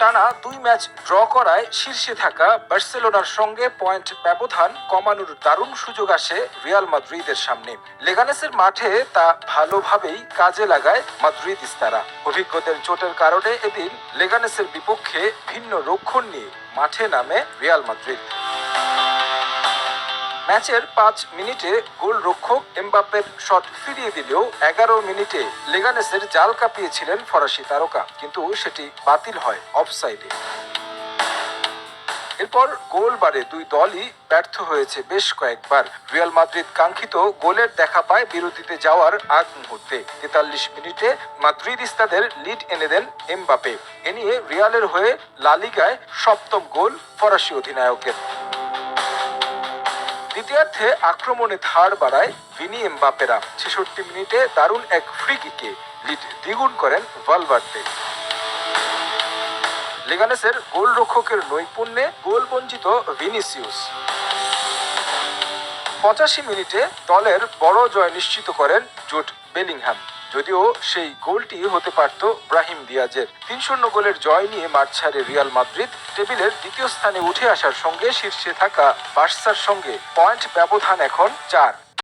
টানা দুই match draw করায় শীর্ষে থাকা বার্সেলোনার সঙ্গে পয়েন্ট ব্যবধান কমানোর দারুণ সুযোগ আসে রিয়াল মাদ্রিদের সামনে। লেগানেসের মাঠে তা ভালোভাবেই কাজে লাগায় মাদ্রিদ ইস্তারা। অভিজ্ঞদের চোটের কারণে এদিন লেগানেসের বিপক্ষে ভিন্ন রক্ষণ নিয়ে মাঠে নামে রিয়াল মাদ্রিদ। ম্যাচের পাঁচ মিনিটে গোল রক্ষক এমবাপ্পের শট ফিরিয়ে দিলেও এগারো মিনিটে লেগানেসের জাল কাঁপিয়েছিলেন ফরাসি তারকা, কিন্তু সেটি বাতিল হয় অফসাইডে। এরপর গোল বারে দুই দলই ব্যর্থ হয়েছে বেশ কয়েকবার। রিয়াল মাদ্রিদ কাঙ্ক্ষিত গোলের দেখা পায় বিরতিতে যাওয়ার আগ মুহূর্তে। তেতাল্লিশ মিনিটে মাদ্রিদিস্তাদের লিড এনে দেন এমবাপে এ নিয়ে রিয়ালের হয়ে লালিগায় সপ্তম গোল ফরাসি অধিনায়কের। দ্বিতীয়ার্ধে আক্রমণে ধার বাড়ায় ভিনি এমবাপেরা ছেষট্টি মিনিটে দারুণ এক ফ্রি কিকে লিড দ্বিগুণ করেন ভালভার্দে লেগানেসের গোলরক্ষকের নৈপুণ্যে গোল বঞ্চিত ভিনিসিউস। পঁচাশি মিনিটে দলের বড় জয় নিশ্চিত করেন জোট বেলিংহাম। যদিও সেই গোলটি হতে পারত ব্রাহিম দিয়াজের। তিন শূন্য গোলের জয় নিয়ে মাঠ ছাড়ে রিয়াল মাদ্রিদ। টেবিলের দ্বিতীয় স্থানে উঠে আসার সঙ্গে শীর্ষে থাকা বার্সার সঙ্গে পয়েন্ট ব্যবধান এখন চার।